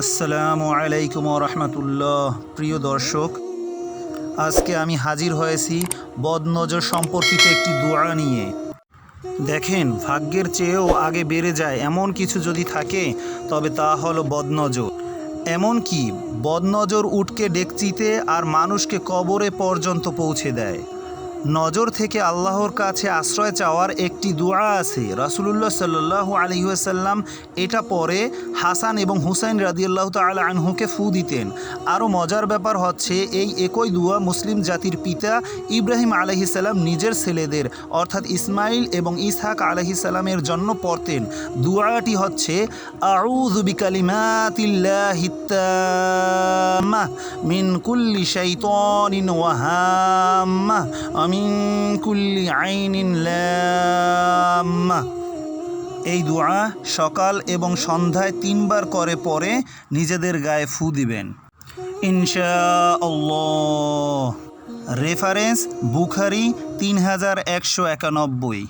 আসসালামু আলাইকুম রহমতুল্লাহ। প্রিয় দর্শক, আজকে আমি হাজির হয়েছি বদনজর সম্পর্কিত একটি দোয়া নিয়ে। দেখেন, ভাগ্যের চেয়েও আগে বেড়ে যায় এমন কিছু যদি থাকে, তবে তা হলো বদনজর। এমন কি, বদনজর উটকে ডেকচিতে আর মানুষকে কবরে পর্যন্ত পৌঁছে দেয়। নজর থেকে আল্লাহর কাছে আশ্রয় চাওয়ার একটি দোয়া আছে। রাসুলুল্লাহ সাল্লাহ আলহিহাসাল্লাম এটা পরে হাসান এবং হুসাইন রাদিয়াল্লাহ তালা আনহুকে ফু দিতেন। আরও মজার ব্যাপার হচ্ছে, এই একই দোয়া মুসলিম জাতির পিতা ইব্রাহিম আলহিসাল্লাম নিজের ছেলেদের, অর্থাৎ ইসমাইল এবং ইসহাক আলহিসাল্লামের জন্য পড়তেন। দোয়াটি হচ্ছে, আউযু কুল্লি শাইতানিন ওয়া হাম্মাহ ওয়া মিন কুল্লি আইনিন লাম্মাহ এই দোয়া সকাল এবং সন্ধ্যায় তিনবার করে পরে নিজেদের গায়ে ফু দিবেন। ইনশা রেফারেন্স বুখারি তিন হাজার একশো একানব্বই।